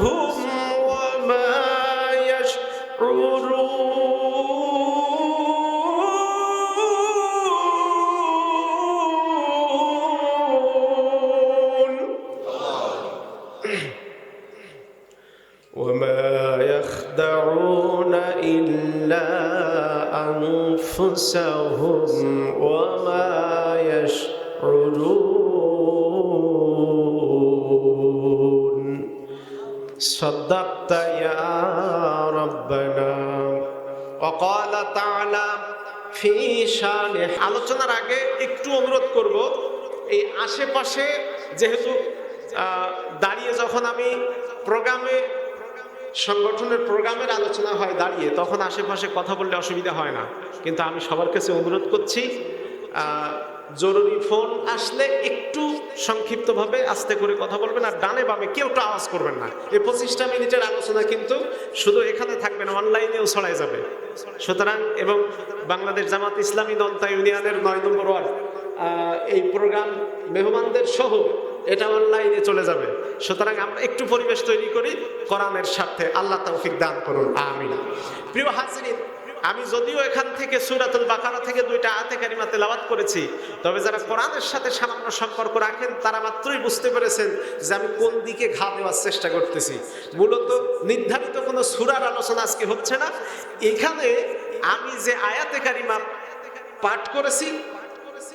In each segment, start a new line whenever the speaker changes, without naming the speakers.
who আলোচনার আগে একটু অনুরোধ করব, এই আশেপাশে যেহেতু দাঁড়িয়ে যখন আমি প্রোগ্রামে, সংগঠনের প্রোগ্রামের আলোচনা হয় দাঁড়িয়ে, তখন আশেপাশে কথা বললে অসুবিধা হয় না। কিন্তু আমি সবার কাছে অনুরোধ করছি জরুরি ফোন আসলে একটু সংক্ষিপ্তভাবে আস্তে করে কথা বলবেন আর ডানে বামে কেউ তো আওয়াজ করবেন না। এই পঁচিশটা মিনিটের আলোচনা কিন্তু শুধু এখানে থাকবে না, অনলাইনেও ছড়াই যাবে। সুতরাং এবং বাংলাদেশ জামাত ইসলামী দন্তা ইউনিয়নের নয় নম্বর ওয়ার্ড এই প্রোগ্রাম মেহমানদের সহ এটা অনলাইনে চলে যাবে। সুতরাং আমরা একটু পরিবেশ তৈরি করি, কোরআনের স্বার্থে। আল্লাহ তৌফিক দান করুন, আমিন। প্রিয় হাজিরিন আমি যদিও এখান থেকে সুরাতুল বাকারা থেকে দুইটা আয়াতে কারিমা তেলাওয়াত করেছি, তবে যারা কোরআনের সাথে সামান্য সম্পর্ক রাখেন, তারা মাত্রই বুঝতে পেরেছেন যে আমি কোন দিকে ঘা দেওয়ার চেষ্টা করতেছি। মূলত নির্ধারিত কোনো সুরার আলোচনা আজকে হচ্ছে না। এখানে আমি যে আয়াতে কারিমা পাঠ করেছি,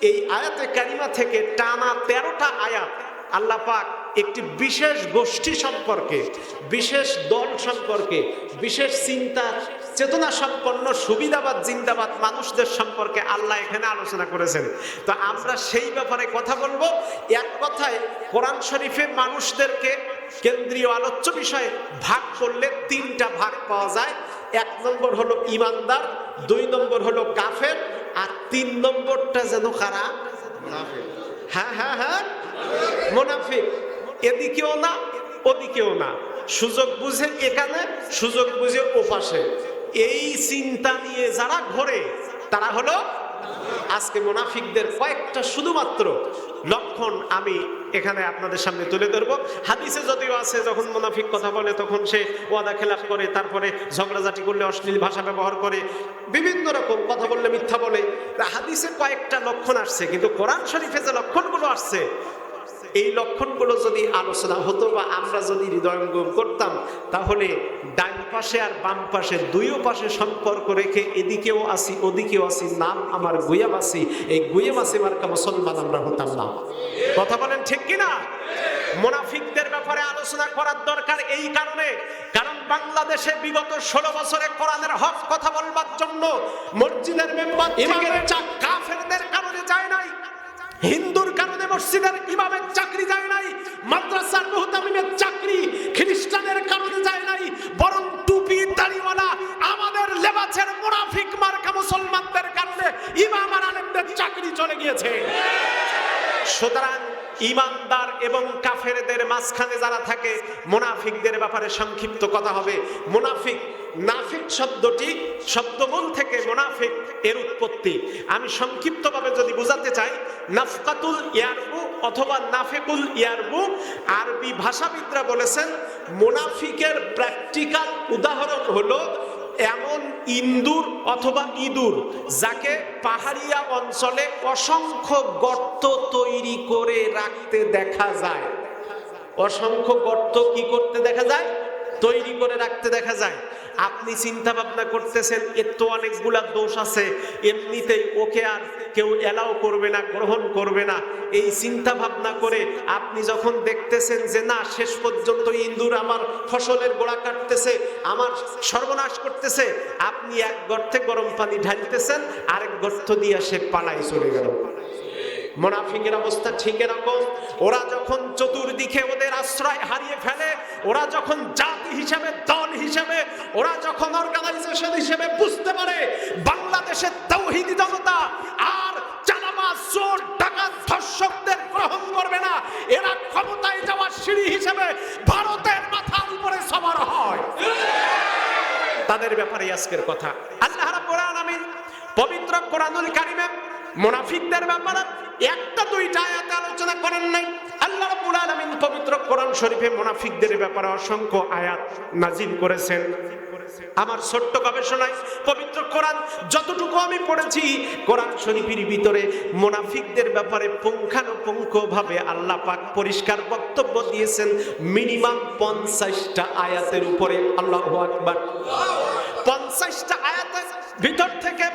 এই আয়াতে কারিমা থেকে টানা তেরোটা আয়াত আল্লাহ পাক একটি বিশেষ গোষ্ঠী সম্পর্কে, বিশেষ দল সম্পর্কে, বিশেষ চিন্তা চেতনা সম্পন্ন সুবিধাবাদ, জিন্দাবাদ মানুষদের সম্পর্কে আল্লাহ এখানে আলোচনা করেছেন। তো আমরা সেই ব্যাপারে কথা বলব। এক কথায়, কোরআন শরীফে মানুষদেরকে কেন্দ্রীয় আলোচ্য বিষয়ে ভাগ করলে তিনটা ভাগ পাওয়া যায়। এক নম্বর হলো ইমানদার, দুই নম্বর হলো কাফের, আর তিন নম্বরটা যেন কারা? হ্যাঁ হ্যাঁ হ্যাঁ মোনাফিক। এদিকেও না, ওদিকেও না। সুযোগ বুঝে এখানে, সুযোগ বুঝে ওপাশে। এই চিন্তা নিয়ে যারা ঘোরে, তারা হলো আজকে মোনাফিকদের কয়েকটা শুধুমাত্র লক্ষণ আমি এখানে আপনাদের সামনে তুলে ধরবো। হাদিসে যদিও আছে, যখন মোনাফিক কথা বলে, তখন সে ওয়াদা খেলাফ করে, তারপরে ঝগড়াঝাটি করলে অশ্লীল ভাষা ব্যবহার করে, বিভিন্ন রকম কথা বললে মিথ্যা বলে। হাদিসে কয়েকটা লক্ষণ আসছে, কিন্তু কোরআন শরীফে যে লক্ষণগুলো আসছে, এই লক্ষণগুলো যদি আলোচনা হতো বা আমরা যদি হৃদয়ঙ্গম করতাম, তাহলে ডান পাশে আর বাম পাশে দুইও পাশে সম্পর্ক রেখে এদিকেও আসি ওদিকেও আসি নাম আমার গুয়াম আসি এই গুয়াম আসি মার্কা মুসলমান আমরা হতাম না। কথা বলেন ঠিক কিনা? মোনাফিকদের ব্যাপারে আলোচনা করার দরকার এই কারণে কারণ বাংলাদেশে বিগত ষোলো বছরে কোরআনের হক কথা বলবার জন্য মসজিদের মেম্বার ইমামের কাফেরদের কারণে যায় নাই। হিন্দুর কারণে মসজিদের ইমামের চাকরি যায় নাই, মাদ্রাসার মুহতামিমের চাকরি খ্রিস্টানের কারণে যায় নাই, বরং টুপি, দাড়িওয়ালা, আমাদের লেবাছের মুনাফিক মার্কা মুসলমানদের কারণে ইমাম আর আলেমদের চাকরি চলে গিয়েছে। সুতরাং ইমানদার এবং কাফেরদের মাঝখানে যারা থাকে, মুনাফিকদের ব্যাপারে সংক্ষিপ্ত কথা হবে। মুনাফিক নাফিক শব্দটি শব্দমূল থেকে মুনাফিক এর উৎপত্তি। আমি সংক্ষিপ্তভাবে যদি বোঝাতে চাই, নাফকাতুল ইয়ারবু অথবা নাফিকুল ইয়ারবু আরবি ভাষাবিদরা বলেছেন, মোনাফিকের প্র্যাকটিক্যাল উদাহরণ হলো এমন ইন্দুর অথবা ইঁদুর যাকে পাহাড়িয়া অঞ্চলে অসংখ্য গর্ত তৈরি করে রাখতে দেখা যায়। অসংখ্য গর্ত কি করতে দেখা যায়? তৈরি করে রাখতে দেখা যায়। আপনি চিন্তা ভাবনা করতেছেন এর তো অনেকগুলা দোষ আছে, এমনিতেই ওকে আর কেউ এলাও করবে না, গ্রহণ করবে না। এই চিন্তা ভাবনা করে আপনি যখন দেখতেছেন যে, না, শেষ পর্যন্ত ইন্দুর আমার ফসলের গোড়া কাটতেছে, আমার সর্বনাশ করতেছে, আপনি এক গর্তে গরম পানি ঢালতেছেন, আরেক গর্ত দিয়ে সে পালাই চলে গেল। মোনাফিকের অবস্থা ঠিক এরকম। ওরা যখন চতুর্দিকে ওদের আশ্রয় হারিয়ে ফেলে, ওরা যখন জাতি হিসেবে, দল হিসেবে, ওরা যখন অর্গানাইজেশন হিসেবে বুঝতে পারে বাংলাদেশের তৌহিদি জনতা আর চালাবাজ, চোর, ডাকাত, ধর্ষকদের গ্রহণ করবে না, এরা ক্ষমতায় যাওয়ার সিঁড়ি হিসেবে ভারতের মাথার উপরে সবার হয়। তাদের ব্যাপারে আজকের কথা। আল্লাহ রাব্বুল আলামিন পবিত্র কোরআনুল কারিমে মুনাফিকদের ব্যাপারে একটা দুইটা আয়াতে আলোচনা করেন নাই। আল্লাহ রাব্বুল আলামিন পবিত্র কোরআন শরীফে মুনাফিকদের ব্যাপারে অসংখ্য আয়াত নাজিল করেছেন। আমার ছোট্ট গবেষণায় পবিত্র কোরআন যতটুকু আমি পড়েছি, কোরআন শরীফের ভিতরে মুনাফিকদের ব্যাপারে পুঙ্খানুপুঙ্খ ভাবে আল্লাহ পাক পরিষ্কার বক্তব্য দিয়েছেন, মিনিমাম পঞ্চাশটা আয়াতের উপরে। আল্লাহ আকবার। পঞ্চাশটা আয়াতের ভিতর থেকে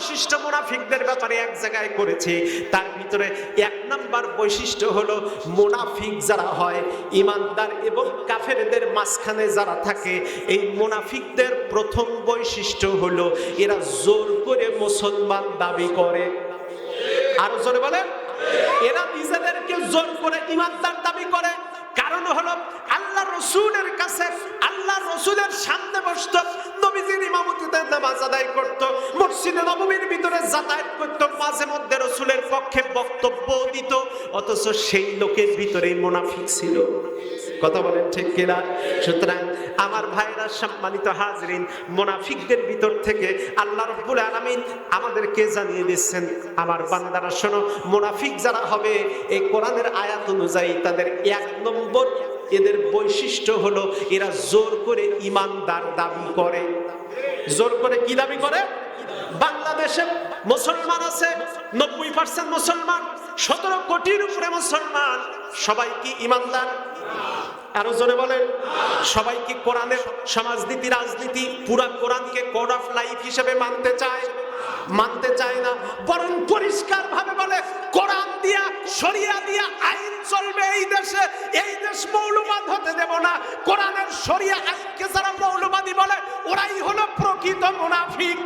বৈশিষ্ট্য মুনাফিকদের ব্যাপারে এক জায়গায় করেছি। তার ভিতরে এক নাম্বার বৈশিষ্ট্য হলো মুনাফিক যারা হয়, ইমানদার এবং কাফেরদের মাঝখানে যারা থাকে, এই মুনাফিকদের প্রথম বৈশিষ্ট্য হলো এরা জোর করে মুসলমান দাবি করে। আরও জোরে বলেন। এরা নিজেদেরকে জোর করে ইমানদার দাবি করে। কারণ হলো আল্লাহ রসুলের কাছে, আল্লাহ রসুলের সামনে বসত, নবীজির ইমামতিতে নামাজ আদায় করত, মসজিদে নবমীর ভিতরে যাতায়াত করত, মাঝে মধ্যে রসুলের পক্ষে বক্তব্য দিত, অথচ সেই লোকের ভিতরে মোনাফিক ছিল। কথা বলেন ঠিক কিনা? সুতরাং আমার ভাইরা সম্মানিত হাজরিন, মোনাফিকদের ভিতর থেকে আল্লাহ রব্বুল আলামিন আমাদেরকে জানিয়ে দিচ্ছেন, আমার বান্দারা শোনো, মোনাফিক যারা হবে, এই কোরআনের আয়াত অনুযায়ী তাদের এক নম্বর এদের বৈশিষ্ট্য হলো এরা জোর করে ইমানদার দাবি করে। জোর করে কি দাবি করে? বাংলাদেশে মুসলমান আছে, নব্বই পার্সেন্ট মুসলমান, সতেরো কোটির উপরে মুসলমান, সবাই কি ইমানদার? আরও জোরে বলেন। সবাই কি কোরআনের সমাজনীতি রাজনীতি, পুরা কোরআনকে কোড অফ লাইফ হিসেবে মানতে চায়? মানতে চায় না। বরং পরিষ্কার ভাবে বলে, কোরআন দিয়া, শরিয়া দিয়া আইন চলবে এই দেশে। এই দেশ মৌলবাদ হতে দেব না। কোরআনের শরিয়া আইনকে যারা মৌলবাদী বলে, ওরাই হলো প্রকৃত মুনাফিক।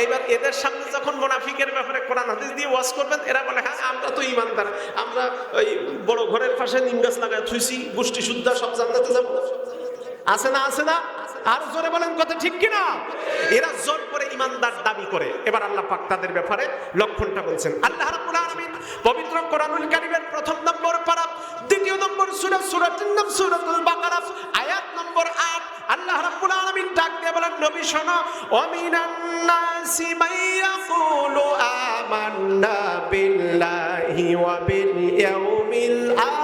এইবার এদের সামনে যখন মোনাফিকের ব্যাপারে কোরআন হাদিস দিয়ে ওয়াশ করবেন, এরা বলে হ্যাঁ আমরা তো ইমানদার আমরা ওই বড় ঘরের পাশে নিমগাছ লাগায় থুইছি, গোষ্ঠী শুদ্ধা, সব জানতে যাব। আছে না আছে না? আর জোরে বলেন কথা ঠিক কিনা? এরা জোর করে ইমানদার দাবি করে। এবার আল্লাহ পাক তাদের ব্যাপারে লক্ষণটা বলছেন। আল্লাহ রাব্বুল আলামিন পবিত্র কোরআনুল কারীমের প্রথম নম্বর পারা, দ্বিতীয় নম্বর সূরা, সূরাতুন নাম সূরাতুল বাকারা, আয়াত নম্বর 8 আল্লাহ রাব্বুল আলামিন ডাক দিয়ে বলেন, নবী, শোনো, অমিনান নাসি মাইয়াকুলু আমান্না বিল্লাহি ওয়া বিল ইয়াউমিল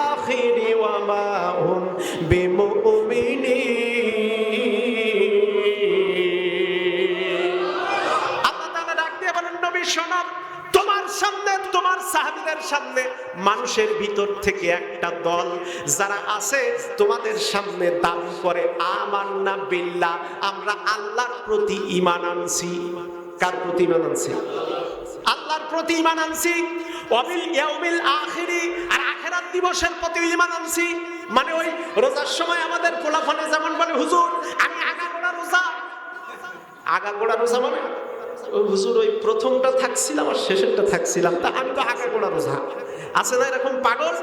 আখির ওয়া মা হুম বিমুমিনিন। সামনে মানুষের ভিতর থেকে একটা দল যারা আছে, তোমাদের সামনে দাবি করে, আমান্না বিল্লাহ, আমরা আল্লাহর প্রতি ঈমান আনছি। কার প্রতি ঈমান আনছি? আল্লাহর প্রতি ইমান আনছি। অবিল ইয়াউমিল আখিরি, আর আখিরাত দিবসের প্রতি ইমান আনছি। মানে ওই রোজার সময় আমাদের পোলাফানে যেমন বলে, হুজুর, আমি আগাগোড়া রোজা। আগাগোড়া রোজা মানে? হুজুর, ওই প্রথমটা থাকছিলাম আর শেষেরটা থাকছিলাম। তা আমি তো আগাগোড়া রোজা। আছে না এরকম পাগল?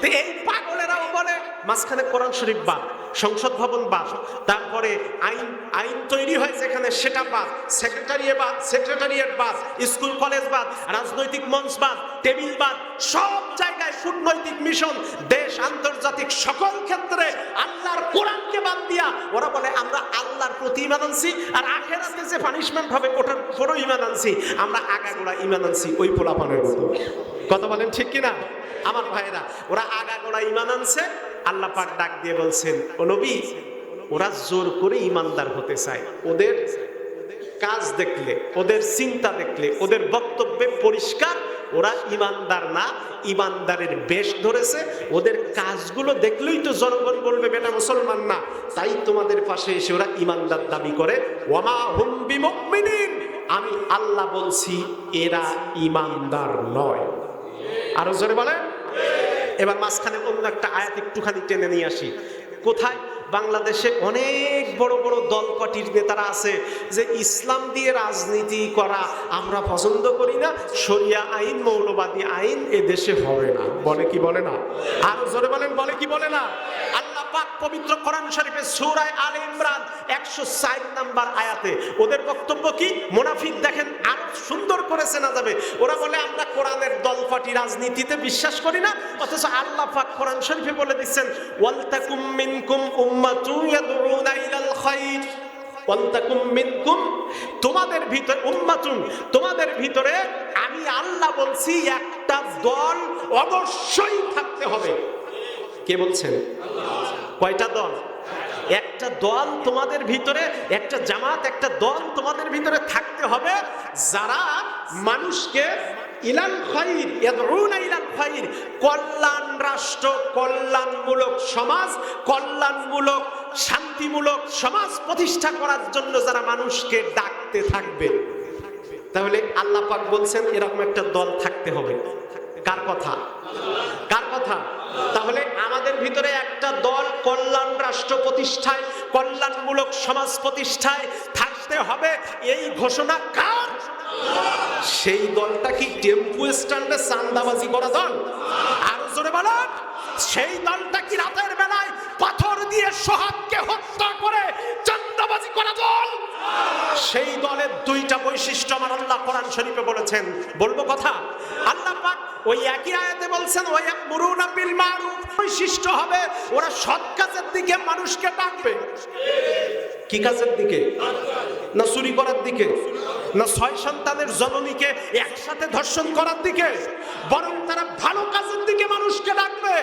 তো এই পাগলেরাও বলে মাঝখানে কোরআন শরীফ বাদ, সংসদ ভবন বাদ, তারপরে আইন আইন তৈরি হয় যেখানে সেটা বাদ, সেক্রেটারিয়ে বাদ, সেক্রেটারিয়েট বাদ, স্কুল কলেজ বাদ, রাজনৈতিক মঞ্চ বাদ, টেবিল বাদ, সব জায়গায় কূটনৈতিক মিশন, দেশ, আন্তর্জাতিক সকল ক্ষেত্রে আল্লাহর কোরআনকে বাদ দিয়া, ওরা বলে, আমরা আল্লাহর প্রতি ইমান আনছি আর আখেরাতে যে পানিশমেন্ট হবে, ওটার পুরো ইমান আনছি। আমরা আগাগোড়া ইমান আনছি ওই পোলাপানের মতো। কথা বলেন ঠিক কিনা? আমার ভাইরা ওরা আগাগোড়া ইমান আনছে আল্লাহ পাক ডাক দিয়ে বলছেন, ও নবী, ওরা জোর করে ইমানদার হতে চায়। ওদের কাজ দেখলে, ওদের চিন্তা দেখলে, ওদের বক্তব্যে পরিষ্কার, ওরা ইমানদার না, ইমানদারের বেশ ধরেছে, ওদের কাজগুলো দেখলেই তো জনগণ বলবে, বেটা মুসলমান না। তাই তোমাদের পাশে এসে ওরা ইমানদার দাবি করে ওমা হুম বিমুমিনিন। আমি আল্লাহ বলছি, এরা ইমানদার নয়। আরও জোরে বলেন। এবার মাঝখানে অন্য একটা আয়াত একটুখানি টেনে নিয়ে আসি। কোথায়? বাংলাদেশে অনেক বড় বড় দল নেতারা আছে যে ইসলাম দিয়ে রাজনীতি করা আমরা পছন্দ করি না সরিয়া আইন, মৌলবাদী আইন এ দেশে হবে না। বলে কি বলে না? আরও জোরে বলেন, বলে কি বলে না? পাক পবিত্র কোরআন শরীফে সূরায় আলে ইমরান 160 নাম্বার আয়াতে। ওদের বক্তব্য কি? মুনাফিক দেখেন, আরও সুন্দর করে চেনা যাবে। ওরা বলে, আমরা কোরআনের দল পার্টি রাজনীতিতে বিশ্বাস করি না, অথচ আল্লাহ পাক কোরআন শরীফে বলে দিচ্ছেন, ওয়ালতাকুম মিনকুম উম্মাতুন ইয়াদউনা ইলাল খায়র ওয়ালতাকুম মিনকুম, তোমাদের ভিতরে, উম্মাতুন, তোমাদের ভিতরে আমি আল্লাহ বলছি, একটা দল অবশ্যই থাকতে হবে। কে বলছেন? কয়টা দল? একটা দল তোমাদের ভিতরে, একটা জামাত, একটা দল তোমাদের ভিতরে থাকতে হবে। যারা মানুষকে ইলাল কল্যাণমূলক সমাজ, কল্যাণমূলক, শান্তিমূলক সমাজ করার জন্য যারা মানুষকে ডাকতে থাকবে। তাহলে আল্লাহ বলছেন, এরকম একটা দল থাকতে হবে। কার কথা? কার কথা? তাহলে ভিতরে একটা দল কল্যাণ রাষ্ট্র প্রতিষ্ঠায়, কল্যাণমূলক সমাজ প্রতিষ্ঠায় থাকতে হবে। এই ঘোষণা কার? সেই দলটা কি টেম্পু স্ট্যান্ডে চান্দাবাজি করা দল? আরও জোরে বলেন। সেই দলটা কি রাতের পাথর দিয়ে সোহাগকে হত্যা করে করা দল। সেই দলের দুইটা বৈশিষ্ট্য আমার আল্লাহ কোরআন শরীফে বলেছেন। বলব কথা? আল্লাহ পাক ওই একই আয়াতে বলছেন ওই মুরুনা বিল মারুফ বৈশিষ্ট্য হবে, ওরা সৎ কাজের দিকে মানুষকে ডাকবে। কি কাজের দিকে? না চুরি করার দিকে? না ছয় সন্তানের জননীকে একসাথে ধর্ষণ করার দিকে? বরং তারা ভালো কাজের দিকে মানুষকে ডাকবে।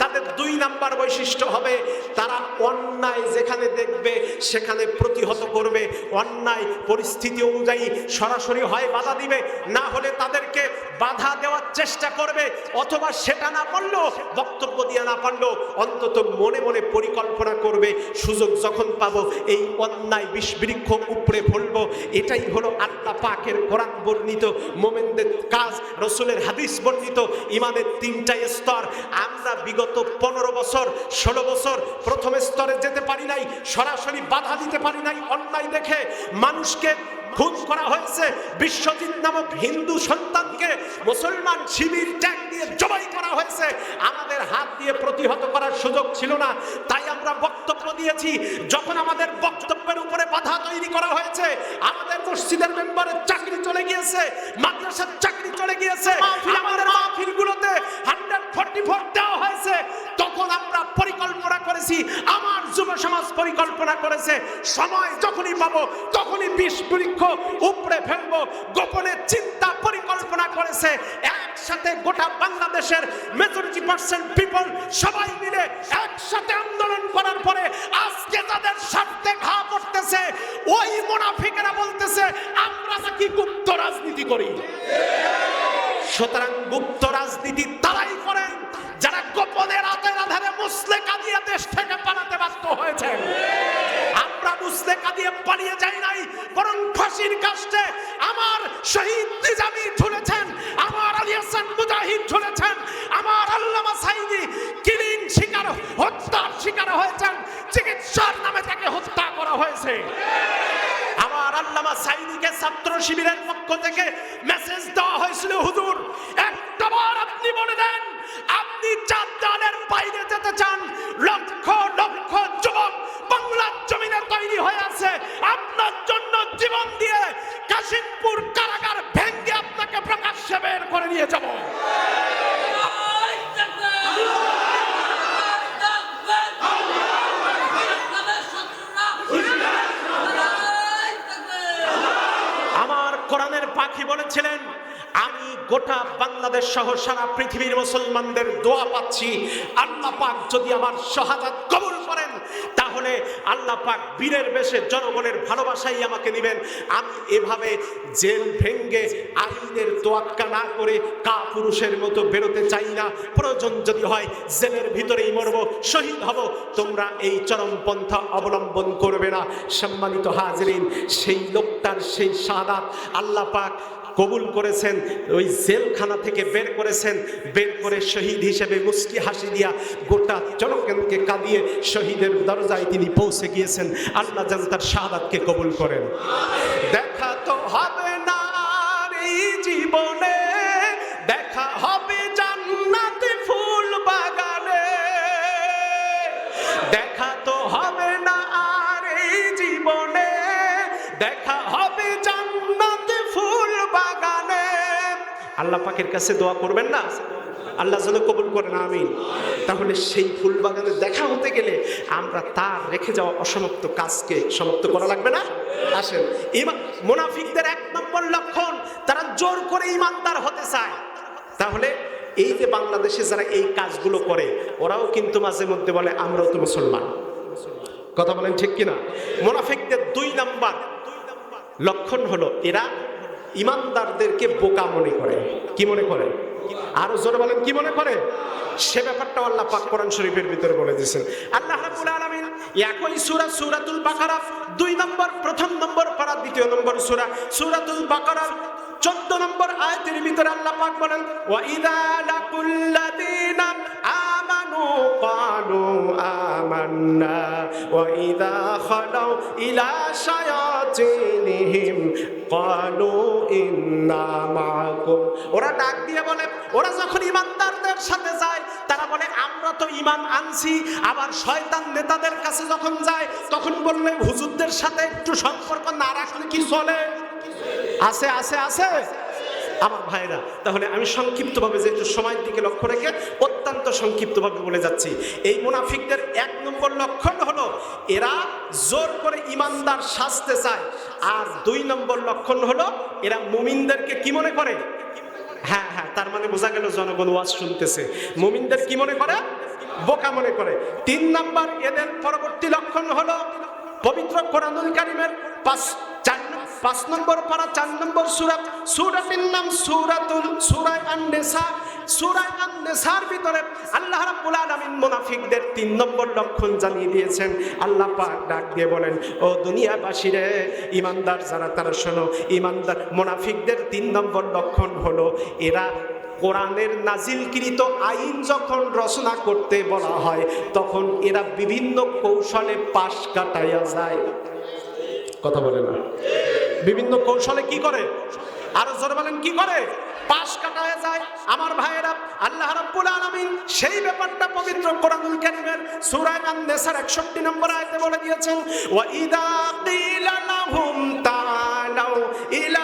তাদের দুই নাম্বার বৈশিষ্ট্য হবে, তারা অন্যায় যেখানে দেখবে, সেখানে প্রতিহত করবে। অন্যায় পরিস্থিতি অনুযায়ী সরাসরি হয় বাধা দিবে, না হলে তাদেরকে বাধা দেওয়ার চেষ্টা করবে, অথবা সেটা না পারল বক্তব্য দিয়ে না পারল অন্তত মনে মনে পরিকল্পনা করবে, সুযোগ যখন পাবো, এই অন্যায় বিষবৃক্ষ উপড়ে ফেলব। এটাই হলো আল্লাহ পাকের কোরআন বর্ণিত, মোমেনদের কাজ, রসুলের হাদিস বর্ণিত, ইমানের তিনটা স্তর। আমরা বিগত পনেরো বছর, ষোলো বছর প্রথম স্তরে যেতে পারি নাই, সরাসরি বাধা দিতে পারি নাই, অন্যায় দেখে মানুষকে খুন করা হয়েছে। বিশ্বজিৎ নামক হিন্দু সন্তানকে মুসলমান শিবির ট্যাগ দিয়ে জবাই করা হয়েছে। আমাদের হাত দিয়ে প্রতিহত করার সুযোগ ছিল না। তাই আমরা বক্তব্য দিয়েছি যখন আমাদের বক্তব্যের উপরে বাধা তৈরি করা হয়েছে আমাদের মসজিদের মেম্বারের চাকরি চলে গিয়েছে মাদ্রাসার চাকরি চলে গিয়েছে আমাদের মাহফিলগুলোতে হান্ড্রেড ফোর্টি ফোর দেওয়া হয়েছে। তখন আমরা পরিকল্পনা করেছি, আমার যুব সমাজ পরিকল্পনা করেছে, সময় যখনই পাবো, তখনই বিষ বৃক্ষ উপড়ে ফেলব, গোপনে চিন্তা পরিকল্পনা করেছে, একসাথে গোটা বাংলাদেশের মেজরিটি পার্সেন্ট পিপল সবাই মিলে একসাথে আন্দোলন করার পরে আজকে তাদের স্বার্থে ঘা পড়তেছে, ওই মোনাফিকেরা বলতেছে, আমরা নাকি গুপ্ত রাজনীতি করি। সুতরাং গুপ্ত রাজনীতি তারাই করেন। যারা গোপনে রাতের আধারে মুসলে কাদিয়া দেশ থেকে পালাতে বাধ্য হয়েছেন আমরা মুসলে কাদিয়ে পালিয়ে যাই নাই, বরং ফাঁসির কাষ্টে আমার শহীদ নিজামি ঝুলেছেন, আমার আলী হাসান মুজাহিদ ঝুলেছেন, আমার আল্লামা সাইদি কিলিং শিকার, হত্যার শিকার হয়েছেন, চিকিৎসার নামে তাকে হত্যা করা হয়েছে। আমার আল্লামা সাইদিকে ছাত্র শিবিরের পক্ষ থেকে মেসেজ দেওয়া হয়েছিল, হুজুর আপনি বলে দেন, আপনি বাইরে যেতে চান, লক্ষ লক্ষ যুবক বাংলার জমিনে তৈরি হয়ে আছে, আপনার জন্য জীবন দিয়ে কাশিমপুর কারাগার ভেঙ্গে আপনাকে প্রকাশ্যে বের করে নিয়ে যাব আমার কোরআনের পাখি বলেছিলেন, আমি গোটা বাংলাদেশ সহ সারা পৃথিবীর মুসলমানদের দোয়া পাচ্ছি। আল্লাহ পাক যদি আমার শাহাদাত কবুল করেন আল্লাহ পাক বীরের বেশে জনগণের ভালোবাসাই আমাকে দিবেন। আমি এভাবে জেল ভেঙ্গে আইনের তোয়াক্কা না করে কা পুরুষের মতো বেরোতে চাই না। প্রয়োজন যদি হয় জেলের ভিতরেই মরবো, শহীদ হব। তোমরা এই চরম পন্থা অবলম্বন করবে না। সম্মানিত হাজরিন, সেই লোকটার সেই সাদাত আল্লাহ পাক কবুল করেছেন, ওই জেলখানা থেকে বের করেছেন, বের করে শহীদ হিসেবে মুস্কি হাসি দিয়া গোটা জনগণকে কাঁদিয়ে শহীদের দরজায় তিনি পৌঁছে গিয়েছেন। আল্লাহ যেন তার শাহাদকে কবুল করেন। দেখা আল্লাহ পাকের কাছে দোয়া করবেন না? আল্লাহ যেন কবুল করেন, আমিন। তাহলে সেই ফুল বাগানে দেখা হতে গেলে আমরা তার রেখে যাওয়া অসমাপ্ত কাজকে সমাপ্ত করা লাগবে না? আসেন। ইমা মোনাফিকদের এক নম্বর লক্ষণ, তারা জোর করে ইমানদার হতে চায়। তাহলে এই যে বাংলাদেশে যারা এই কাজগুলো করে, ওরাও কিন্তু মাঝে মধ্যে বলে, আমরাও তো মুসলমান। কথা বলেন ঠিক কিনা? মোনাফিকদের দুই নাম্বার লক্ষণ হলো, এরা ইমানদারদেরকে বোকা মনে করে। কি মনে করে? আরও জোরে বলেন, কি মনে করে? সে ব্যাপারটা আল্লাহ পাক কোরআন শরীফের ভিতরে বলে দিয়েছেন। আল্লাহ রাব্বুল আলামিন একই সূরা, সূরাতুল বাকারা, দুই নম্বর, প্রথম নম্বর পারা, দ্বিতীয় নম্বর সূরা, সূরাতুল বাকারার 14 নম্বর আয়াতের ভিতরে আল্লাহ পাক বলেন, ওয়া ইযা লাকুল্লাযিনা আমানু ক্বালু আমান্না, ওয়া ইযা খালাউ ইলা শায়াতিনহিম ইন্না ওরা ডাক দিয়ে বলে, ওরা যখন ইমানদারদের সাথে যায়, তারা বলে, আমরা তো ইমান আনছি, আবার শয়তান নেতাদের কাছে যখন যায়, তখন বললে, হুজুরদের সাথে একটু সম্পর্ক না রাখলে কি চলে? আছে আছে আছে। আমার ভাইরা, তাহলে আমি সংক্ষিপ্তভাবে যেহেতু সময়ের দিকে লক্ষ্য রেখে অত্যন্ত সংক্ষিপ্তভাবে বলে যাচ্ছি। এই মুনাফিকদের এক নম্বর লক্ষণ হলো, এরা জোর করে ইমানদার সাজতে চায়। আর দুই নম্বর লক্ষণ হলো, এরা মুমিনদেরকে কি মনে করে? হ্যাঁ হ্যাঁ তার মানে বোঝা গেল জনগণ ওয়াজ শুনতেছে। মুমিনদের কি মনে করে? বোকা মনে করে। তিন নাম্বার, এদের পরবর্তী লক্ষণ হলো পবিত্র কোরআনুল কারিমের পাঁচ চার পাঁচ নম্বর পারা, চার নম্বর সুরাত সুরাতের নাম সুরাতুল, সুরায় আন-নিসা, সুরায় আন-নিসার ভিতরে আল্লাহ রাব্বুল আলামিন মুনাফিকদের তিন নম্বর লক্ষণ জানিয়ে দিয়েছেন। আল্লাহ পাক ডাক দিয়ে বলেন, ও দুনিয়াবাসীরে ইমানদার যারা তারা শোনো, ইমানদার মুনাফিকদের তিন নম্বর লক্ষণ হলো, এরা কোরআনের নাজিলকৃত আইন যখন রচনা করতে বলা হয়, তখন এরা বিভিন্ন কৌশলে পাশ কাটাইয়া যায়। কথা বলে না। বিভিন্ন কৌশলে কি করে? আরও জোরে বলেন, কি করে? পাশ কাটায় যায়। আমার ভাইয়েরা, আল্লাহ রাব্বুল আলামিন সেই ব্যাপারটা পবিত্র কোরআনুল কারীমের সূরা আন-নিসার 61 নম্বর আয়াতে বলে দিয়েছেন, ওয়া ইদা কিলা লাহুম তাআলাউ ইলা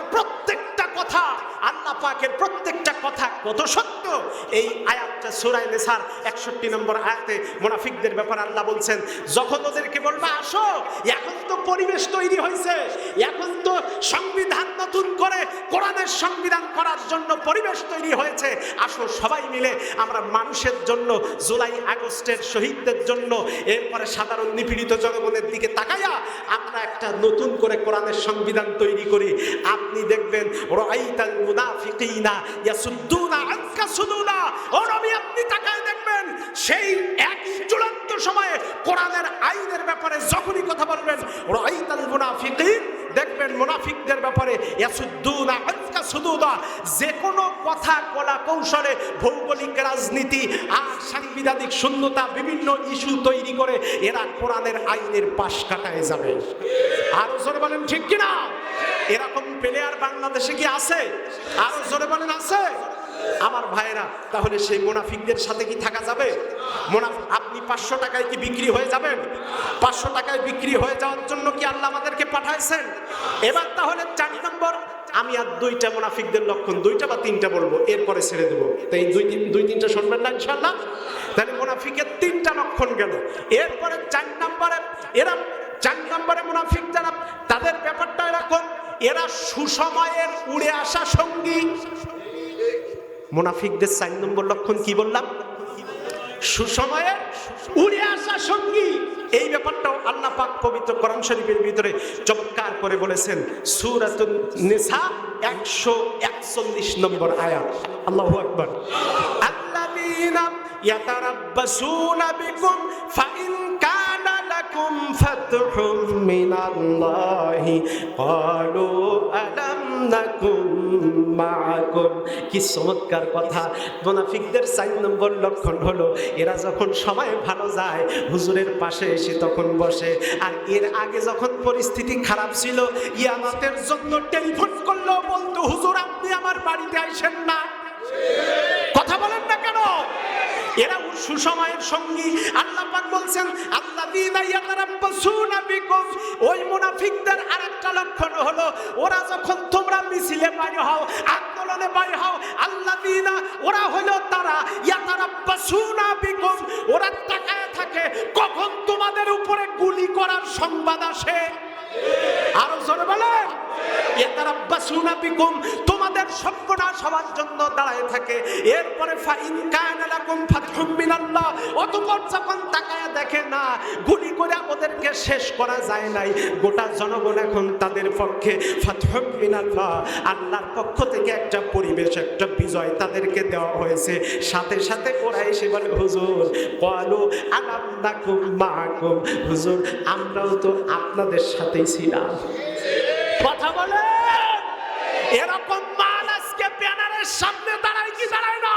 পাকের প্রত্যেকটা কথা কত সত্য? এই আয়াতটা সূরা নিসার 61 নম্বর আয়াতে মুনাফিকদের ব্যাপারে আল্লাহ বলছেন, যখন ওদেরকে বলবা, আসো, এখন তো পরিবেশ তৈরি হয়েছে এখন তো সংবিধান নতুন করে কোরআনের সংবিধান করার জন্য পরিবেশ তৈরি হয়েছে। আসো সবাই মিলে, আমরা মানুষের জন্য, জুলাই আগস্টের শহীদদের জন্য, এরপরে সাধারণ নিপীড়িত জনগণের দিকে তাকাইয়া আমরা একটা নতুন করে কোরআনের সংবিধান তৈরি করি। আপনি দেখবেন রাআইতাল মুনাফিকিনা ইয়াসুদ্দুনা আনকা সুদুনা। ও নবী আপনি তাকায় দেখবেন, সেই এক চূড়ান্ত সময়ে কোরআনের আইনের ব্যাপারে যখনই কথা বলবেন, রাইতাল মুনাফিকিন দেখবেন মোনাফিকদের ব্যাপারে যে কোনো কথা, কলা কৌশলে, ভৌগোলিক রাজনীতি, আর সাংবিধানিক শূন্যতা, বিভিন্ন ইস্যু তৈরি করে এরা কোরআনের আইনের পাশ কাটায় যাবে। আরও জোরে বলেন, ঠিক কিনা? এরকম প্লেয়ার বাংলাদেশে কি আছে? আরও জোরে বলেন, আছে? আমার ভাইয়েরা, তাহলে সেই মোনাফিকদের সাথে কি থাকা যাবে? আপনি পাঁচশো টাকায় কি বিক্রি হয়ে যাবেন? পাঁচশো টাকায় বিক্রি হয়ে যাওয়ার জন্য কি আল্লাহ আমাদেরকে পাঠাইছেন? এবার তাহলে চার নম্বর, আমি আর দুইটা মোনাফিকদের লক্ষণ, দুইটা বা তিনটা বলব, এরপরে ছেড়ে দেবো। তাই দুই তিন দুই তিনটা শুনবেন না ইনশাল্লাহ তাহলে মোনাফিকের তিনটা লক্ষণ গেল। এরপরে চার নম্বরে, এরা চার নম্বরে মুনাফিক যারা, তাদের ব্যাপারটা এরকম, এরা সুসময়ের উড়ে আসা সঙ্গী। মুনাফিকদের চার নম্বর লক্ষণ কি বললাম? সুসময়ে উড়ে আসা সঙ্গী। এই ব্যাপারটাও আল্লাহ পাক পবিত্র কোরআন শরীফের ভিতরে চমৎকার করে বলেছেন, সূরাতুন নিসা একশো একচল্লিশ নম্বর আয়াত। আল্লাহু আকবার। আল্লাযীনা ইয়াতারাব্বাসুনা বিকুম ফাইন কানা লাকুম ফাতহুম মিনাল্লাহি ক্বালু আলাম নাকুম মাআকুম কি চমৎকার কথা। মুনাফিকদের চার নম্বর লক্ষণ হলো, এরা যখন সময় ভালো যায়, হুজুরের পাশে এসে তখন বসে। আর এর আগে যখন পরিস্থিতি খারাপ ছিল ইয়ামাতের জন্য টেলিফোন করল, বলতো, হুজুর, আপনি আমার বাড়িতে আইসেন না। কথা বলেন না কেন? এরা সুসময়ের সঙ্গী। আল্লাহ পাক বলছেন, আল্লাযীনা ইয়াতারাব্বাসুনা বিকুম। ওই মুনাফিকদের আরেকটা লক্ষণ হলো, ওরা যখন তোমরা মিছিলে বাইর হও, আন্দোলনে বাইর হও, আল্লাযীনা, ওরা হলো তারা, ইয়াতারাব্বাসুনা বিকুম। ওরা তাকায় থাকে, কখন তোমাদের উপরে গুলি করার সংবাদ আসে? আরও জোরে বলেন। তোমাদের সর্বনাশ হওয়ার জন্য দাঁড়ায় থাকে। এরপরে মিনাল্লাহ যখন তাকায়া দেখে না, গুলি করে ওদেরকে শেষ করা যায় নাই। গোটা জনগণ এখন তাদের পক্ষে ফাতহুম মিনাল্লাহ, আল্লাহর পক্ষ থেকে একটা পরিবেশ, একটা বিজয় তাদেরকে দেওয়া হয়েছে। সাথে সাথে ওরা এসে বলে হুজুর কলু আলাম নাকুম মাকুম হুজুর, আমরাও তো আপনাদের সাথেই ছিলাম। কথা বলে এরকম মাল আজকে ব্যানারের সামনে দাঁড়ায় কি দাঁড়ায় না?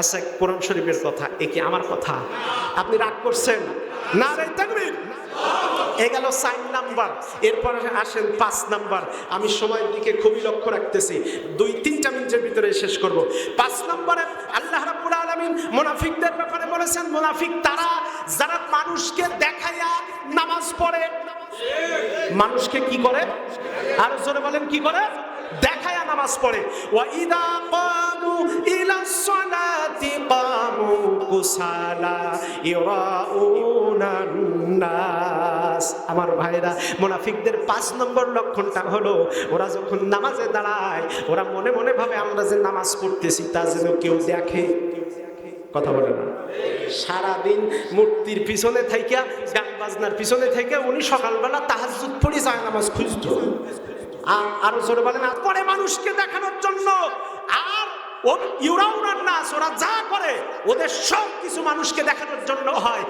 আচ্ছা কোরআন শরীফের কথা, এ কি আমার কথা? আপনি রাগ করছেন? না রে তাকবীর এ গেল সাইন নাম্বার। এরপরে আসেন পাঁচ নাম্বার। আমি সময়ের দিকে খুবই লক্ষ্য রাখতেছি। দুই, তিনটা মিনিটের ভিতরে শেষ করব। পাঁচ নম্বরে আল্লাহ রাব্বুল আলামিন মুনাফিকদের ব্যাপারে বলেছেন, মুনাফিক তারা যারা মানুষকে দেখাইয়া নামাজ পড়ে, মানুষকে কি করে? আর জোরে বলেন, কি করে? দেখায়া নামাজ পড়ে। ওয়া ইদা কামু ইলা সালাতি কামু কুসালা ইরাউনান নাস। আমার ভাইরা, মুনাফিকদের পাঁচ নম্বর লক্ষণটা হলো, ওরা যখন নামাজে দাঁড়ায়, ওরা মনে মনে ভাবে, আমরা যে নামাজ পড়তেছি তা যেন কেউ দেখে। কথা বলে না। সারাদিন মূর্তির পিছনে থাইকা, গান বাজনার পিছনে থেকে উনি সকালবেলা তাহাজুদ পড়ি যায় নামাজ খুঁজতো। আর আরও জোরে বলেন পরে মানুষকে দেখানোর জন্য আর ও ইউরাউনার নাস, ওরা যা করে, ওদের সব কিছু মানুষকে দেখানোর জন্য হয়।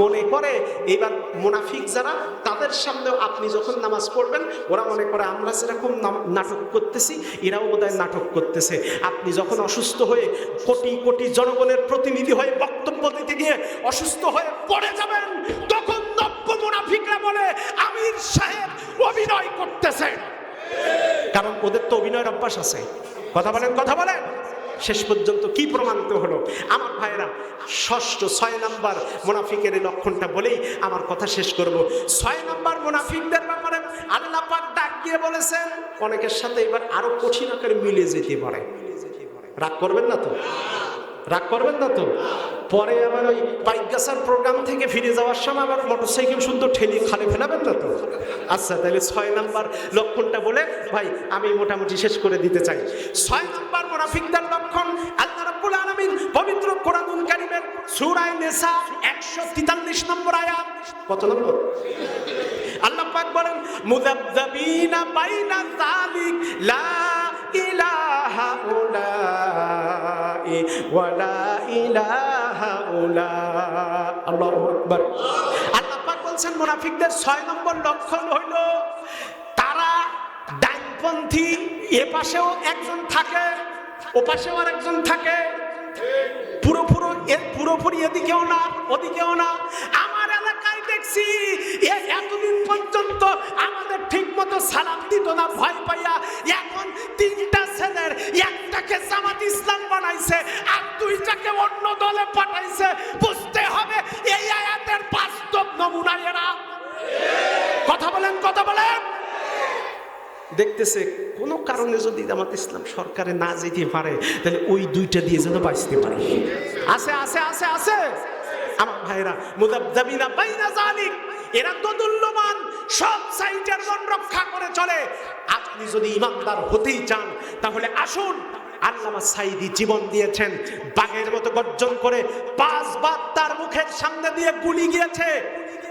মনে করে, এবার মুনাফিক যারা, তাদের সামনেও আপনি যখন নামাজ পড়বেন, ওরা মনে করে, আমরা যেরকম নাটক করতেছি, এরাও বোধহয় নাটক করতেছে। আপনি যখন অসুস্থ হয়ে কোটি কোটি জনগণের প্রতিনিধি হয়ে বক্তব্য দিতে গিয়ে অসুস্থ হয়ে পড়ে যাবেন, তখন নব্য মুনাফিকরা বলে, আমির সাহেব অভিনয় করতেছে। কারণ ওদের তো অভিনয়ের অভ্যাস আছে। কথা বলেন কথা বলেন। শেষ পর্যন্ত কি প্রমাণিত হলো? আমার ভাইরা ষষ্ঠ ছয় নাম্বার মুনাফিকের লক্ষণটা বলেই আমার কথা শেষ করব। ছয় নাম্বার মুনাফিকদের ব্যাপারে আল্লাহ পাক ডাক দিয়ে বলেছেন, অনেকের সাথে এবার আরও কঠিন আকারে মিলে যেতে পারে। রাগ করবেন না তো? রাগ করবেন না তো? পরে আবার ওই পাইগাসার প্রোগ্রাম থেকে ফিরে যাওয়ার সময় আবার মোটরসাইকেল সুন্দর ঠেলিয়ে খালে ফেলাবেন না তো? আচ্ছা তাহলে ছয় নাম্বার লক্ষণটা বলে, ভাই, আমি মোটামুটি শেষ করে দিতে চাই। ছয় নাম্বার মোনাফিকদার লক্ষণ, আল্লাহ রাব্বুল আলামিন পবিত্র কোরআনুল কারীমের সূরা নিসা 143 নম্বর আয়াত। কত নম্বর? আল্লাহ পাক বলেন, মুযাবযাবিনা বাইনা যালিক লা ইলাহা উলাই ইলাহা উলা আল্লাহু আকবার। আল্লাহ পাক বলছেন, মুনাফিকদের ছয় নম্বর লক্ষণ হইল, তারা ডানপন্থী এ পাশেও একজন থাকে ও পাশেও আরেকজন থাকে। পুরোপুরো পুরোপুরি এদিকেও না, ওদিকেও না। আমার এলাকায় দেখছি এতদিন পর্যন্ত আমাদের ঠিক মতো সালাম দিত না, ভয় পাইয়া এখন তিনটা ছেলের, একটাকে জামাত ইসলাম বানাইছে আর দুইটাকে অন্য দলে পাঠাইছে। বুঝতে হবে, এই আয়াতের বাস্তব নমুনা এরা। কথা বলেন কথা বলেন। দেখতেছে, কোনো কারণে যদি জামাত ইসলাম সরকারে না যেতে পারে, তাহলে ওই দুইটা দিয়ে যেন বাঁচতে পারে। আছে আছে আছে আছে। আমার ভাইরা মুদাবদাবিনা বাইনা জালিক এরা দোদুল্যমান সব সাইটের মন রক্ষা করে চলে। আপনি যদি ইমানদার হতেই চান, তাহলে আসুন। আল্লামা সাইদি জীবন দিয়েছেন, বাঘের মতো গর্জন করে পাঁচবার তার মুখের সামনে দিয়ে গুলি গিয়েছে।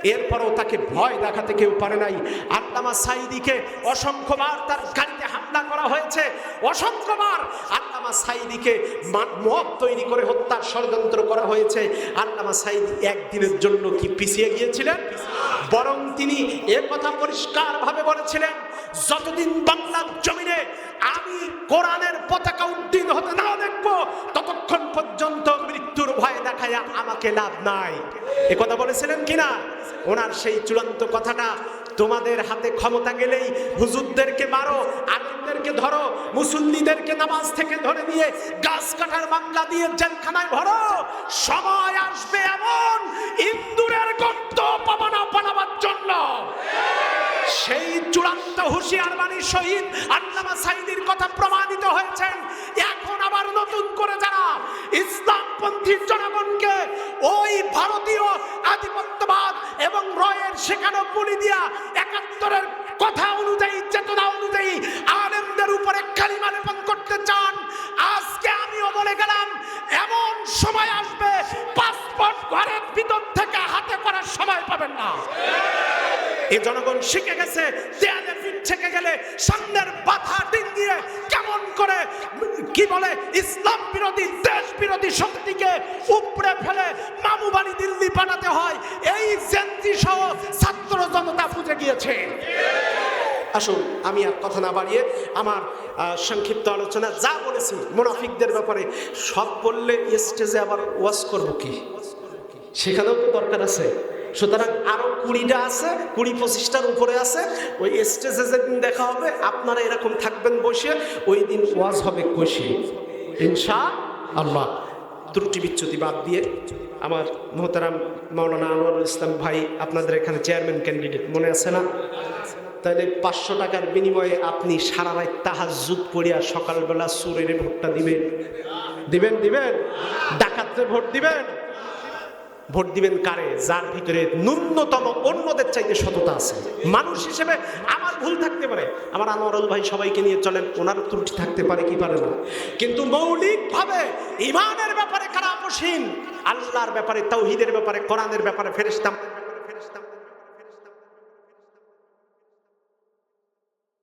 এরপরও তাকে ভয় দেখাতে কেউ পারে নাই। আল্লামা সাইদিকে অসংখ্যবার তার গাড়িতে হামলা করা হয়েছে। অসংখ্যবার আল্লামা সাইদিকে মা- মদ তৈরি করে হত্যার ষড়যন্ত্র করা হয়েছে। আল্লামা সাইদি একদিনের জন্য কি পিছিয়ে গিয়েছিলেন? বরং তিনি এ কথা পরিষ্কারভাবে বলেছিলেন, যতদিন বাংলার জমিনে আমি কোরআনের পতাকা উদ্দিন হতে না দেখব, ততক্ষণ পর্যন্ত মৃত্যুর ভয় দেখায় আমাকে লাভ নাই। এ কথা বলেছিলেন কিনা? ওনার সেই চূড়ান্ত কথাটা, তোমাদের হাতে ক্ষমতা গেলেই হুজুরদেরকে মারো আলিমদেরকে ধরো, মুসল্লিদেরকে নামাজ থেকে ধরে নিয়ে গাছ কাটার বাংলা দিয়ে জেলখানায় ভরো। সময় আসবে এমন ইন্দুরের গর্ত পাবানা বানাবার জন্য। সেই চূড়ান্ত হুঁশিয়ার বাণীর সহিত আল্লামা সাইদির কথা প্রমাণিত হয়েছেন গুলি দিয়া একাত্তরের কথা অনুযায়ী, চেতনা অনুযায়ী আলেমদের উপরে কালিমা লেপন করতে চান। আজকে আমিও বলে গেলাম, এমন সময় আসবে, পাসপোর্ট ঘরের ভিতর থেকে হাতে করার সময় পাবেন না। এই জনগণ শিখে গেছে, দেয়ালে পিঠ থেকে গেলে সামনের বাধা দিয়ে কেমন করে, কি বলে, ইসলাম বিরোধী ফেলে দিল্লি বানাতে হয়। এই জেন্তি সহ ছাত্র জনতা বুঝে গিয়েছে। আসুন, আমি আর কথা না বাড়িয়ে আমার সংক্ষিপ্ত আলোচনা যা বলেছি মুনাফিকদের ব্যাপারে, সব বললে স্টেজে আবার ওয়াজ করব কি? সেখানেও তো দরকার আছে। সুতরাং আরও কুড়িটা আছে, কুড়ি পঁচিশটার উপরে আছে। ওই স্টেজে যেদিন দেখা হবে, আপনারা এরকম থাকবেন বসে, ওই দিন ওয়াজ হবে কষে ইনশা আল্লাহ। ত্রুটি বিচ্যুতি বাদ দিয়ে আমার মোহতারাম মৌলানা আনোয়ারুল ইসলাম ভাই আপনাদের এখানে চেয়ারম্যান ক্যান্ডিডেট মনে আছে না? তাহলে পাঁচশো টাকার বিনিময়ে আপনি সারা রাত তাহাজুদ পড়িয়া সকালবেলা সুরের ভোটটা দিবেন। দিবেন দিবেন? ডাকাতের ভোট দিবেন? ভোট দিবেন কারে? যার ভিতরে ন্যূনতম অন্যদের চাইতে সততা আছে। মানুষ হিসেবে আমার ভুল থাকতে পারে। আমার আনোয়ারুল ভাই সবাইকে নিয়ে চলেন, ওনার ত্রুটি থাকতে পারে কি পারে না। কিন্তু মৌলিকভাবে ইমানের ব্যাপারে কারা আপসীন আল্লাহর ব্যাপারে তৌহিদের ব্যাপারে, কোরআনের ব্যাপারে ফেরেস্তাম ফেরেস্তাম